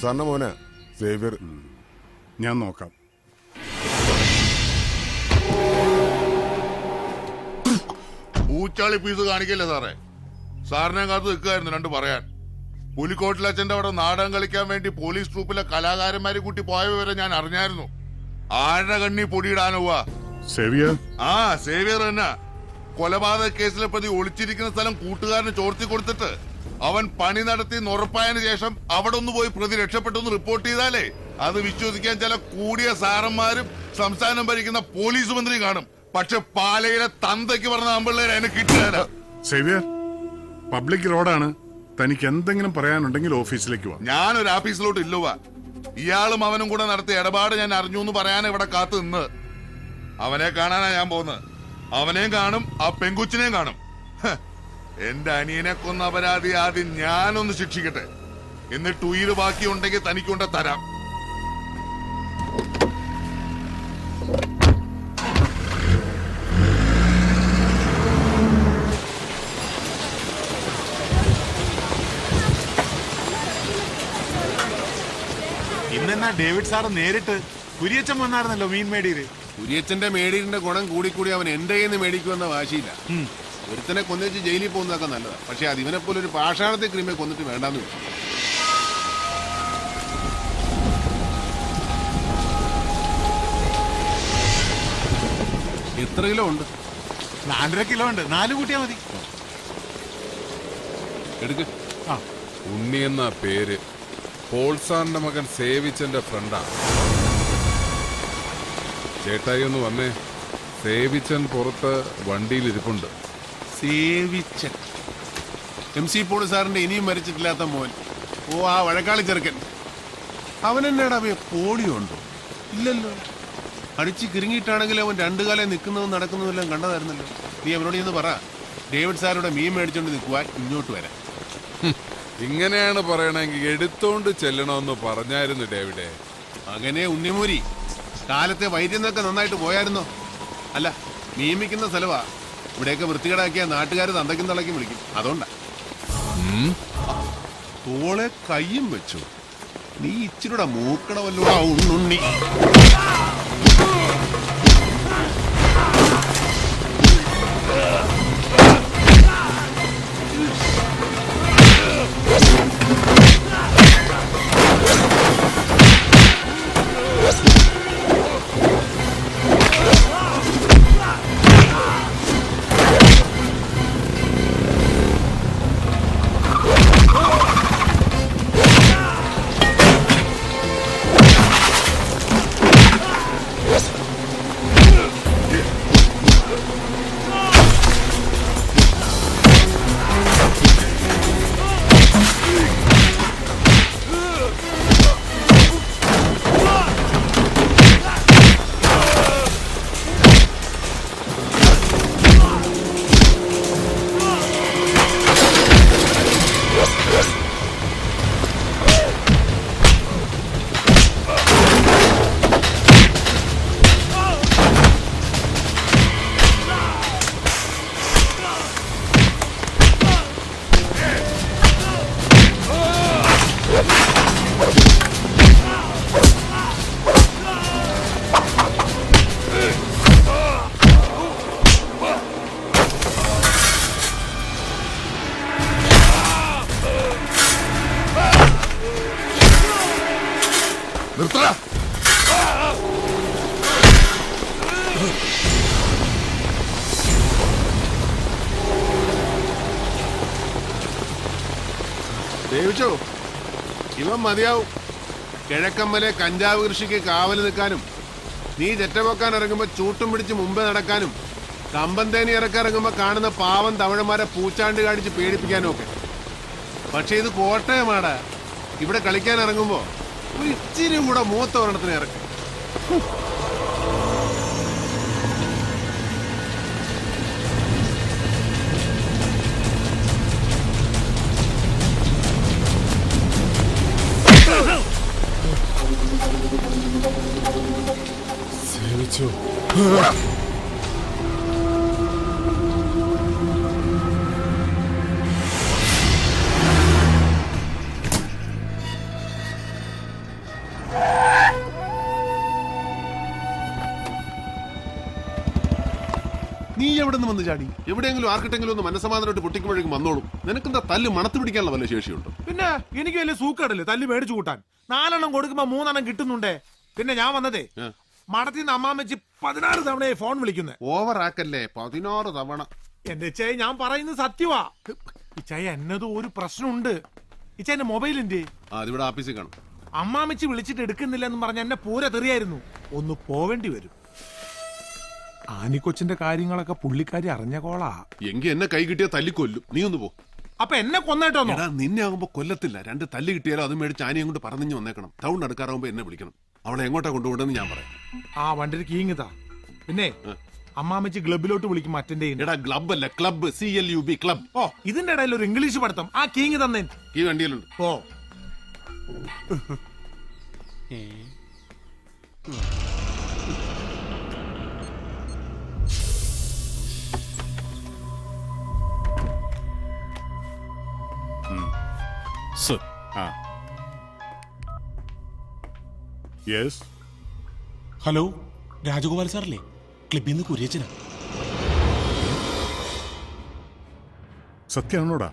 സാറിന്റെ മോനെ. സേവ്യർ. ഞാൻ നോക്കാം. പൂച്ചാളി പീസ് കാണിക്കല്ലേ സാറേ? സാറിനെ കാത്ത് നിൽക്കായിരുന്നു രണ്ട് പറയാൻ. പുലിക്കോട്ടിൽ അച്ഛന്റെ അവിടെ നാടകം കളിക്കാൻ വേണ്ടി പോലീസ് ട്രൂപ്പിലെ കലാകാരന്മാരെ കൂട്ടി പോയവരെ ഞാൻ അറിഞ്ഞായിരുന്നു. ആരുടെ കണ്ണി പൊടിയിടാനുവാ സേവിയർ? ആ സേവിയർ തന്നെ. കൊലപാതക കേസിലെ പ്രതി ഒളിച്ചിരിക്കുന്ന സ്ഥലം കൂട്ടുകാരന് ചോർത്തി കൊടുത്തിട്ട് അവൻ പണി നടത്തി നുറപ്പായതിന് ശേഷം അവിടെ ഒന്ന് പോയി പ്രതി രക്ഷപ്പെട്ടെന്ന് റിപ്പോർട്ട് ചെയ്താലേ അത് വിശ്വസിക്കാൻ ചില കൂടിയ സാറന്മാരും സംസ്ഥാനം ഭരിക്കുന്ന പോലീസ് മന്ത്രി കാണും. പക്ഷെ പാലയിലെ തന്തയ്ക്ക് പറഞ്ഞ ആമ്പിള്ളേരെ അതിന് കിട്ടില്ല സേവിയർ പബ്ലിക് റോഡാണ് തനിക്ക് എന്തെങ്കിലും പറയാനുണ്ടെങ്കിൽ ഓഫീസിലേക്ക് വാ. ഒരു ഓഫീസിലോട്ട് ഇല്ല ഇയാളും അവനും കൂടെ നടത്തിയ ഇടപാട് ഞാൻ അറിഞ്ഞു എന്ന് പറയാൻ ഇവിടെ കാത്തു നിന്ന്. അവനെ കാണാനാ ഞാൻ പോകുന്നത്. അവനെയും കാണും ആ പെങ്കുച്ചിനെയും കാണും. എന്റെ അനിയനെ കൊന്ന അപരാധി ആദ്യം ഞാനൊന്ന് ശിക്ഷിക്കട്ടെ. എന്നിട്ട് ഉയിര് ബാക്കിയുണ്ടെങ്കിൽ തനിക്കൊണ്ട് തരാം. ഇന്നെന്നാ ഡേവിഡ് സാറ് നേരിട്ട്? കുരിയച്ചൻ വന്നായിരുന്നല്ലോ മീൻ മേടിയിൽ. കുരിയച്ചന്റെ മേടീരിന്റെ ഗുണം കൂടിക്കൂടി അവൻ എന്റെ കയ്യിൽ നിന്ന് മേടിക്കുമെന്ന വാശിയില്ല. ഒരുത്തനെ കൊന്നുവെച്ച് ജയിലിൽ പോകുന്നതൊക്കെ നല്ലതാണ് പക്ഷെ അത് ഇവനെ പോലെ ഒരു പാഷാണത്തെ ക്രിമിയെ കൊന്നിട്ട് വേണ്ടാന്ന് വെച്ചു. എത്ര കിലോ ഉണ്ട്? നാലര കിലോ ഉണ്ട്. നാല് കൂട്ടിയാ മതി. എടുക്ക്. ഉണ്ണി എന്ന പേര് പോൾസാറിന്റെ മകൻ സേവിച്ചന്റെ ഫ്രണ്ടാ. ചേട്ടായി ഒന്ന് വന്നേ. സേവിച്ചൻ പുറത്ത് വണ്ടിയിൽ ഇരിപ്പുണ്ട്. സേവിച്ചൻ എം സി പോളി സാറിന്റെ ഇനിയും മരിച്ചിട്ടില്ലാത്ത മോൻ. ഓ ആ വഴക്കാളി ചെറുക്കൻ. അവൻ എന്നാടാ അവയെ പോളിയോ ഉണ്ടോ ഇല്ലല്ലോ. അടിച്ച് കിരുങ്ങിയിട്ടാണെങ്കിൽ അവൻ രണ്ടു കാലം നിൽക്കുന്നതും നടക്കുന്നതെല്ലാം കണ്ടതായിരുന്നല്ലോ. നീ അവനോട് ചെന്ന് പറ. ഡേവിഡ് സാറുടെ മീൻ മേടിച്ചോണ്ട് നിൽക്കുവാൻ ഇങ്ങോട്ട് വരാം. ഇങ്ങനെയാണ് പറയണമെങ്കിൽ എടുത്തോണ്ട് ചെല്ലണമെന്ന് പറഞ്ഞായിരുന്നു ഡേവിഡെ. അങ്ങനെ ഉണ്ണിമൂരി കാലത്തെ വൈദ്യം നന്നായിട്ട് പോയായിരുന്നോ? അല്ല നിയമിക്കുന്ന സ്ഥലവാ. ഇവിടെയൊക്കെ വൃത്തികേടാക്കിയ നാട്ടുകാർ തന്തയ്ക്കും തളയ്ക്കും വിളിക്കും. അതുകൊണ്ടാ. തോളെ കയ്യും വെച്ചു. നീ ഇച്ചിരൂടെ മൂക്കണമല്ലോ ഉണ്ണുണ്ണി. ഇവൻ മതിയാവും. കിഴക്കമ്മലെ കഞ്ചാവ് കൃഷിക്ക് കാവൽ നിൽക്കാനും നീ ചെറ്റപൊക്കാൻ ഇറങ്ങുമ്പോൾ ചൂട്ടും പിടിച്ച് മുമ്പേ നടക്കാനും കമ്പം തേനി ഇറക്കിറങ്ങുമ്പോൾ കാണുന്ന പാവം തമിഴന്മാരെ പൂച്ചാണ്ട് കാണിച്ച് പേടിപ്പിക്കാനും ഒക്കെ പക്ഷെ ഇത് കോട്ടയമാടാ. ഇവിടെ കളിക്കാൻ ഇറങ്ങുമ്പോൾ ഒരു ഇച്ചിരി കൂടെ മൂത്ത ഒരെണ്ണത്തിന് ഇറക്കും. നീ എവിടെ നിന്ന് വന്ന് ചാടി? എവിടെയെങ്കിലും ആർക്കിട്ടെങ്കിലും ഒന്ന് മനസ്സമാധാനമായിട്ട് പൊട്ടിക്കുമ്പോഴേക്കും വന്നോളും. നിനക്കെന്താ തല്ല് മണത്ത് പിടിക്കാനുള്ള വല്ല ശേഷിയുണ്ട്? പിന്നെ എനിക്ക് വലിയ സൂക്കടല്ലേ തല്ല് മേടിച്ചു കൂട്ടാൻ? നാലെണ്ണം കൊടുക്കുമ്പോ മൂന്നെണ്ണം കിട്ടുന്നുണ്ടേ. പിന്നെ ഞാൻ വന്നതേ. ആ. നിന്ന് അമ്മാമ്മച്ചി പതിനാറ് തവണ ഫോൺ വിളിക്കുന്നത് ഓവർ ആക്കല്ലേ പതിനാറ് തവണ. എന്റെ ഇച്ചായ ഞാൻ പറയുന്നത് സത്യവാ. ഇച്ചായ എന്നതും ഒരു പ്രശ്നമുണ്ട്. ഇച്ചായന്റെ മൊബൈലിന്റെ. ആ അതിവിടെ ആഫീസിൽ കാണും. അമ്മാമ്മച്ചി വിളിച്ചിട്ട് എടുക്കുന്നില്ല എന്ന് പറഞ്ഞ എന്നെ പൂര തെറിയായിരുന്നു. ഒന്ന് പോവേണ്ടി വരും. ആനിക്കൊച്ചിന്റെ കാര്യങ്ങളൊക്കെ പുള്ളിക്കാരി അറിഞ്ഞ കോളാ. എങ്കി എന്നെ കൈ കിട്ടിയ തല്ലിക്കൊല്ലും നീ ഒന്ന് പോ. അപ്പൊ എന്നെ കൊന്നേട്ടോന്നോ? എടാ നിന്നെ ആകുമ്പോ കൊല്ലത്തില്ല. രണ്ട് തല്ല് കിട്ടിയാലോ അത് മേടിച്ച് ആനയും കൊണ്ട് പറഞ്ഞു വന്നേക്കണം. ടൗൺ അടുക്കാറാകുമ്പോ എന്നെ വിളിക്കണം. അവളെ എങ്ങോട്ടാ കൊണ്ടുപോകണ്ടെന്ന് ഞാൻ പറയാം. ആ വണ്ടിയിൽ കീങ്ങിതാ പിന്നെ അമ്മാമ്മച്ചി ക്ലബിലോട്ട് വിളിക്കും അറ്റൻഡ് ചെയ്യുന്നു എടാ ക്ലബ് അല്ല club C L U B club ഓ ഇതിന്റെ ഇടയിൽ ഒരു ഇംഗ്ലീഷ് പഠിത്തം. ആ കീങ് തന്നേ. ഈ വണ്ടിയിലുണ്ട്. ഓ. ആ. യെസ് ഹലോ രാജഗോപാൽ സാറല്ലേ ക്ലിബിൽ നിന്ന് കുര്യച്ചന. സത്യമാണോടാ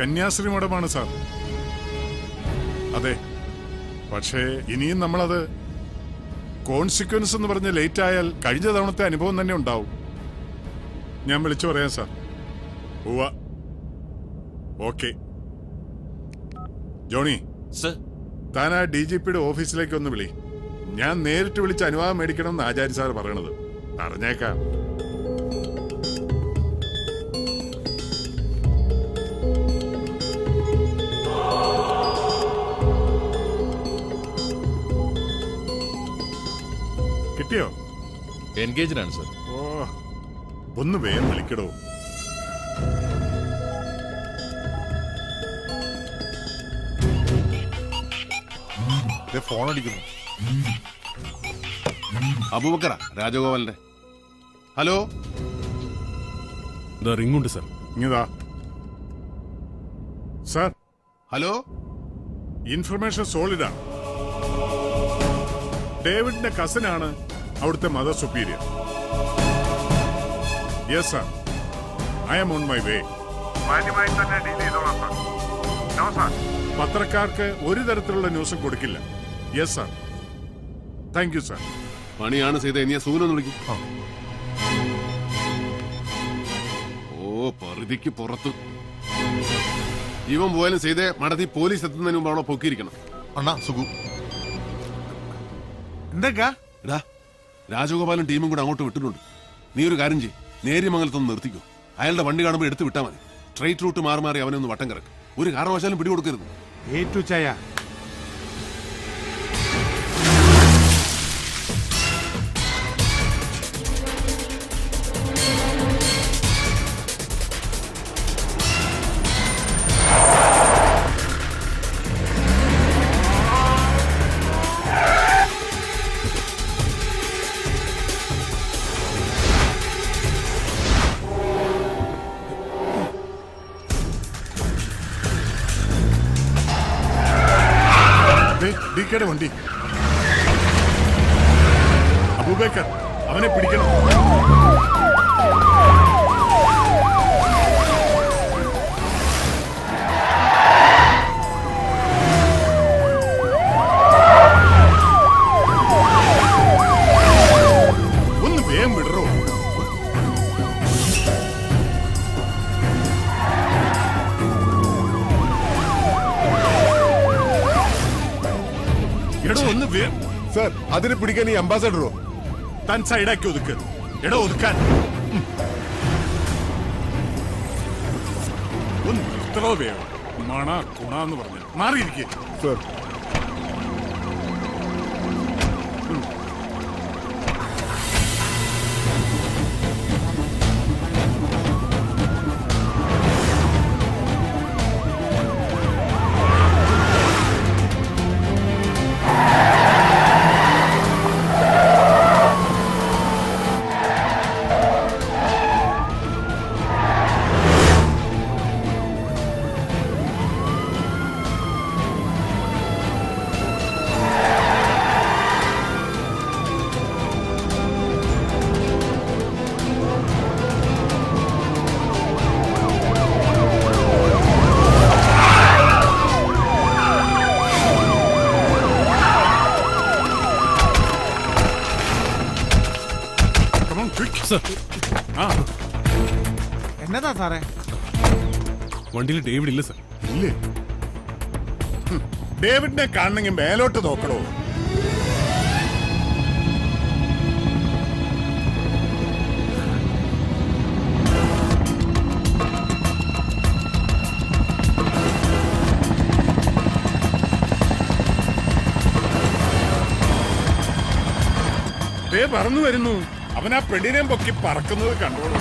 കന്യാശ്രീ മഠമാണ് സാർ. അതെ പക്ഷേ ഇനിയും നമ്മളത് കോൺസിക്വൻസ് എന്ന് പറഞ്ഞ് ലേറ്റ് ആയാൽ കഴിഞ്ഞ തവണത്തെ അനുഭവം തന്നെ ഉണ്ടാവും. ഞാൻ വിളിച്ചു പറയാം സാർ. ഉവ്വ. ഓക്കെ. ജോണി. താൻ ആ ഡി ജി പിയുടെ ഓഫീസിലേക്ക് ഒന്ന് വിളി. ഞാൻ നേരിട്ട് വിളിച്ച് അനുവാദം മേടിക്കണം എന്ന് ആചാര്യ സാർ പറയണത്. പറഞ്ഞേക്കാം. എൻഗേജ്ഡ് ആണ് സർ. ഓ ഒന്ന് വേഗം വിളിക്കടോ. ഫോൺ അടിക്കുന്നു. അബൂബക്കറ രാജഗോപാലിന്റെ ഹലോ? റിംഗുണ്ട് സർ. ഇങ്ങതാ. സർ. ഹലോ? ഇൻഫർമേഷൻ സോളിഡാണ്. ഡേവിഡിന്റെ കസിനാണ് അവിടുത്തെ mother superior. Yes sir I'm on my way പത്രക്കാർക്ക് ഒരു തരത്തിലുള്ള ന്യൂസും കൊടുക്കില്ല. Yes sir thank you sir പണിയാണ് ചെയ്ത. ഇനി സൂനൊന്ന് വിളിക്കും. ഓ പറുതിക്ക് പുറത്ത്. ഇവൻ പോയാലും ചെയ്തേ മടത്തി പോലീസ് എത്തുന്നതിന് മുമ്പ് അവളെ പൊക്കിയിരിക്കണം. അണ്ണാ സുഖു. എന്തൊക്കെ എടാ രാജഗോപാലും ടീമും കൂടെ അങ്ങോട്ട് വിട്ടിട്ടുണ്ട്. നീ ഒരു കാര്യം ചെയ്യ്. നേര്യമംഗലത്തൊന്ന് നിർത്തിക്കോ. അയാളുടെ വണ്ടി കാണുമ്പോൾ എടുത്തു വിട്ടാൽ മതി. സ്ട്രൈറ്റ് റൂട്ട് മാറി മാറി അവനെ ഒന്ന് വട്ടം കിടക്കും ഒരു കാരണവശാലും പിടികൊടുക്കരുത്. ഏറ്റു ചായ ഡി കെയുടെ വണ്ടി. അബൂബേക്കർ അവനെ പിടിക്കണം. എടോ സർ അതിനെ പിടിക്കാൻ ഈ അംബാസഡറോ തൻ സൈഡാക്കി ഒതുക്ക്. എടോ ഒതുക്കാൻ. ഒന്ന് നിർത്തണോ വേഗം മണ കുണ എന്ന് പറഞ്ഞു. മാറിയിരിക്കും. സർ എന്നതാ സാറേ? വണ്ടിയിൽ ഡേവിഡ് ഇല്ല സാർ. ഇല്ലേ? ഡേവിഡിനെ കാണണമെങ്കിൽ മേലോട്ട് നോക്കണോ? ദേ പറന്നു വരുന്നു. അവൻ ആ പെണ്ണിനെ പൊക്കി പറക്കുന്നത് കണ്ടോളൂ.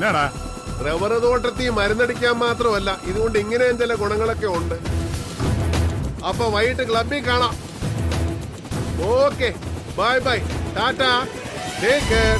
എന്നാടാ റബ്ബർ തോട്ടത്തിൽ മരുന്നടിക്കാൻ മാത്രമല്ല ഇതുകൊണ്ട് ഇങ്ങനെയും ചില ഗുണങ്ങളൊക്കെ ഉണ്ട്. അപ്പൊ വൈകിട്ട് ക്ലബിൽ കാണാം. Okay bye bye ta-ta take care.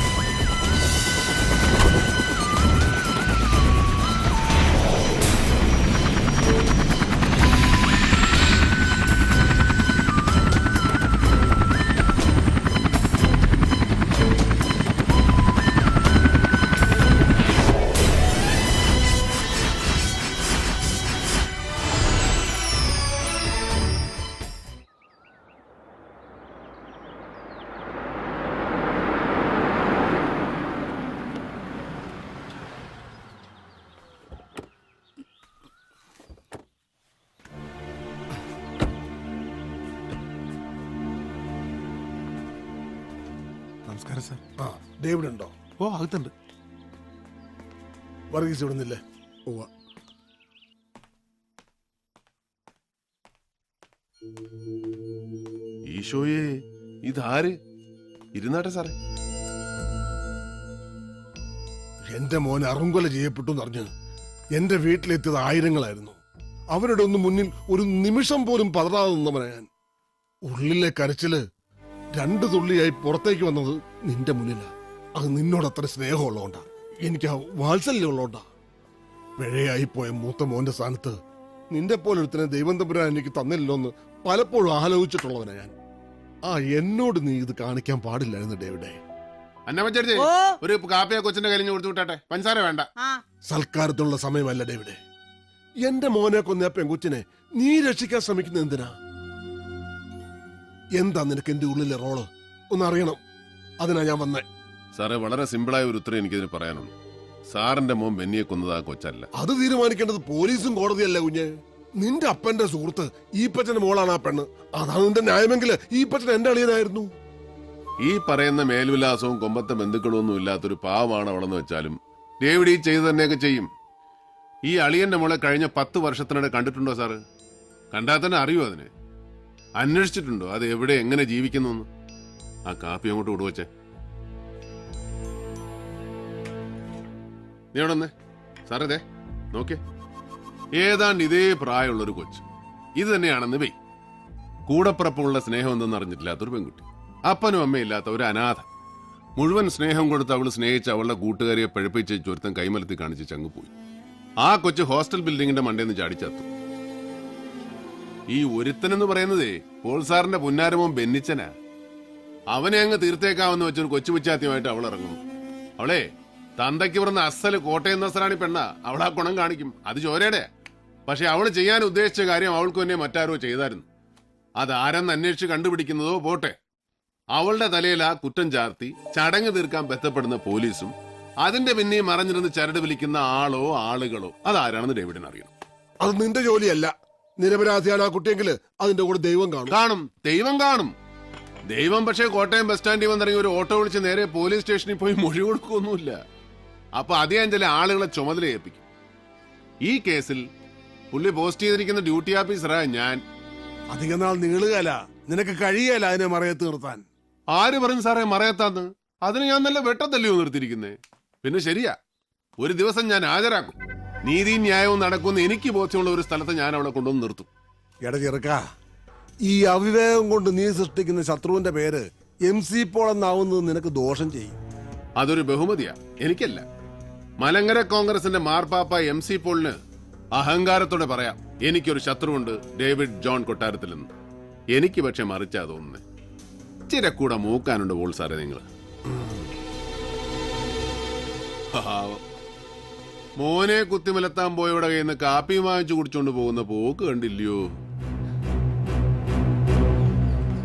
നമസ്കാരം സാർ. ആ ഡേവിഡ് ഉണ്ടോ ഓ അകത്തുണ്ട്. വർഗീസ് ഇവിടുന്നില്ലേ? ഉവ്വ. ഈശോയെ ഇതാര്? ഇരുന്നാട്ടെ സാറേ. എന്റെ മോൻ അറുങ്കൊല ചെയ്യപ്പെട്ടു എന്നറിഞ്ഞ് എന്റെ വീട്ടിലെത്തിയത് ആയിരങ്ങളായിരുന്നു. അവരുടെ ഒന്നും മുന്നിൽ ഒരു നിമിഷം പോലും പതറാതെ നിന്നവനാ ഞാൻ. ഉള്ളിലെ കരച്ചിൽ രണ്ടു തുള്ളിയായി പുറത്തേക്ക് വന്നത് നിന്റെ മുന്നിൽ അത് നിന്നോട് അത്ര സ്നേഹമുള്ളതുകൊണ്ടാ. എനിക്ക് ആ വാത്സല്യം ഉള്ളതുകൊണ്ടാ പിഴയായി പോയ മൂത്ത മോന്റെ സ്ഥാനത്ത് നിന്റെ പോലൊരുത്തിനെ ദൈവം തമ്പുരാൻ എനിക്ക് തന്നില്ലല്ലോ എന്ന് പലപ്പോഴും ആലോചിച്ചിട്ടുള്ളവനാ ഞാൻ. ആ എന്നോട് നീ ഇത് കാണിക്കാൻ പാടില്ലായിരുന്നു ഡേവിഡേ. അന്നമ്മച്ചേച്ചി ഒരു കാപ്പിയെ കൊച്ചിന്റെ കയ്യിൽ കൊടുത്തു വിട്ടാട്ടെ. പഞ്ചസാര വേണ്ട. ആ. സൽക്കാരത്തിനുള്ള സമയമല്ല ഡേവിഡ്. എന്റെ മോനെ കൊന്ന പെൺകുച്ചിനെ നീ രക്ഷിക്കാൻ ശ്രമിക്കുന്നത് എന്തിനാ? എന്താ നിനക്ക് എന്റെ ഉള്ളിലെ റോൾ? ഒന്ന് അറിയണം. അതിനാ ഞാൻ വന്നേ. സാറേ വളരെ സിമ്പിളായ ഒരു ഉത്തരം എനിക്കിതിന് പറയാനുള്ളൂ. സാറിന്റെ മോൻ ബെന്നിയെ കൊന്നത് ആ കൊച്ചല്ല. അത് തീരുമാനിക്കേണ്ടത് പോലീസും കോടതിയല്ല കുഞ്ഞ്. നിന്റെ അപ്പന്റെ സുഹൃത്ത് ഈപ്പച്ചന്റെ മോളാണ് ആ പെണ്ണ്. അതാണ് നിന്റെ ന്യായമെങ്കിൽ ഈപ്പച്ചൻ എന്റെ അളിയനായിരുന്നു. ഈ പറയുന്ന മേൽവിലാസവും കൊമ്പത്തെ ബന്ധുക്കളും ഒന്നും ഇല്ലാത്തൊരു പാവമാണ് അവളെന്ന് വെച്ചാലും ഡേവിഡ് ഈ ചെയ്തു തന്നെയൊക്കെ ചെയ്യും. ഈ അളിയന്റെ മോളെ കഴിഞ്ഞ പത്ത് വർഷത്തിനിടെ കണ്ടിട്ടുണ്ടോ സാറ്? കണ്ടാൽ തന്നെ അറിയോ അതിനെ? അന്വേഷിച്ചിട്ടുണ്ടോ? അത് എവിടെ എങ്ങനെ ജീവിക്കുന്നു ആ കാപ്പി അങ്ങോട്ട് വിടുവച്ചേ നീ അവിടെ സാറേ ദേ നോക്കിയേ. ഏതാണ്ട് ഇതേ പ്രായമുള്ളൊരു കൊച്ച്. ഇത് തന്നെയാണെന്ന് വെയ്. കൂടപ്പുറപ്പുള്ള സ്നേഹം എന്തെന്ന് അറിഞ്ഞിട്ടില്ലാത്തൊരു പെൺകുട്ടി. അപ്പനും അമ്മയും ഇല്ലാത്ത ഒരു അനാഥ. മുഴുവൻ സ്നേഹം കൊടുത്ത് അവൾ സ്നേഹിച്ച അവളുടെ കൂട്ടുകാരിയെ പഴുപ്പിച്ച് ചുരുത്തം കൈമലത്തി കാണിച്ച് ചങ്ങ് പോയി. ആ കൊച്ചു ഹോസ്റ്റൽ ബിൽഡിങ്ങിന്റെ മണ്ടേന്ന് ചാടിച്ചത്തു ഈ ഒരുത്തനെന്ന് പറയുന്നതേ പോൾ സാറിന്റെ പുന്നാരമോൻ ബെന്നിച്ചനാ. അവനെ അങ്ങ് തീർത്തേക്കാവെന്ന് വെച്ചൊരു കൊച്ചു പിച്ചാത്തിയുമായിട്ട് അവൾ ഇറങ്ങുന്നു അവളെ തന്തയ്ക്ക് പറഞ്ഞ അസൽ കോട്ടയം നസറാണി പെണ്ണ. അവൾ ആ ഗുണം കാണിക്കും. അത് ചോരയുടെ. പക്ഷെ അവൾ ചെയ്യാൻ ഉദ്ദേശിച്ച കാര്യം അവൾക്ക് തന്നെ മറ്റാരോ ചെയ്തായിരുന്നു. അതാരെന്ന് അന്വേഷിച്ച് കണ്ടുപിടിക്കുന്നതോ പോട്ടെ. അവളുടെ തലയിൽ ആ കുറ്റം ചാർത്തി ചടങ്ങ് തീർക്കാൻ ബന്ധപ്പെടുന്ന പോലീസും അതിന്റെ പിന്നെയും മറഞ്ഞിരുന്ന് ചരട് വിളിക്കുന്ന ആളോ ആളുകളോ അതാരാണെന്ന് ഡേവിഡിന് അറിയണം. അത് നിന്റെ ജോലിയല്ല. നിരപരാധിയാണ് ആ കുട്ടിയെങ്കിൽ അതിന്റെ കൂടെ ദൈവം കാണും. കാണും. ദൈവം കാണും. ദൈവം പക്ഷേ കോട്ടയം ബസ് സ്റ്റാൻഡിൽ വന്നിറങ്ങി ഒരു ഓട്ടോ വിളിച്ച് നേരെ പോലീസ് സ്റ്റേഷനിൽ പോയി മൊഴി കൊടുക്കൊന്നുമില്ല അപ്പൊ അദ്ദേഹം ചില ആളുകളെ ചുമതല ഏൽപ്പിക്കും. ഈ കേസിൽ പുള്ളി പോസ്റ്റ് ചെയ്തിരിക്കുന്ന ഡ്യൂട്ടി ഓഫീസറായ ഞാൻ. അധികം നാൾ നീളുകയല്ല. നിനക്ക് കഴിയല്ല അതിനെ മറയത്ത് നിർത്താൻ. ആര് പറഞ്ഞു സാറേ മറയത്താന്ന്? അതിന് ഞാൻ നല്ല വെട്ടത്തല്ലയോ നിർത്തിയിരിക്കുന്നേ? പിന്നെ ശരിയാ. ഒരു ദിവസം ഞാൻ ഹാജരാക്കും. നീതിയും ന്യായവും നടക്കുന്ന എനിക്ക് ബോധ്യമുള്ള ഒരു സ്ഥലത്ത് ഞാൻ അവിടെ കൊണ്ടുവന്ന് നിർത്തും. എട ചെറുക്ക ഈ അവിവേകം കൊണ്ട് നീ സൃഷ്ടിക്കുന്ന ശത്രുവിന്റെ പേര് എം സി പോൾ എന്നാവുന്നത് നിനക്ക് ദോഷം ചെയ്യും. അതൊരു ബഹുമതിയാ. എനിക്കല്ല. മലങ്കര കോൺഗ്രസിന്റെ മാർപ്പാപ്പ എം സി പോളിന് അഹങ്കാരത്തോടെ പറയാം എനിക്കൊരു ശത്രുവുണ്ട് ഡേവിഡ് ജോൺ കൊട്ടാരത്തിൽ നിന്ന്. എനിക്ക് പക്ഷെ മറിച്ചാ തോന്നുന്നത് ഇച്ചിരി കൂടെ മൂക്കാനുണ്ട് പോൾ സാറേ നിങ്ങൾ മോനെ കുത്തിമലത്താൻ പോയവിടെ കയ്യിൽ നിന്ന് കാപ്പി വാങ്ങിച്ചു കുടിച്ചോണ്ട് പോകുന്ന പോക്ക് കണ്ടില്ലയോ?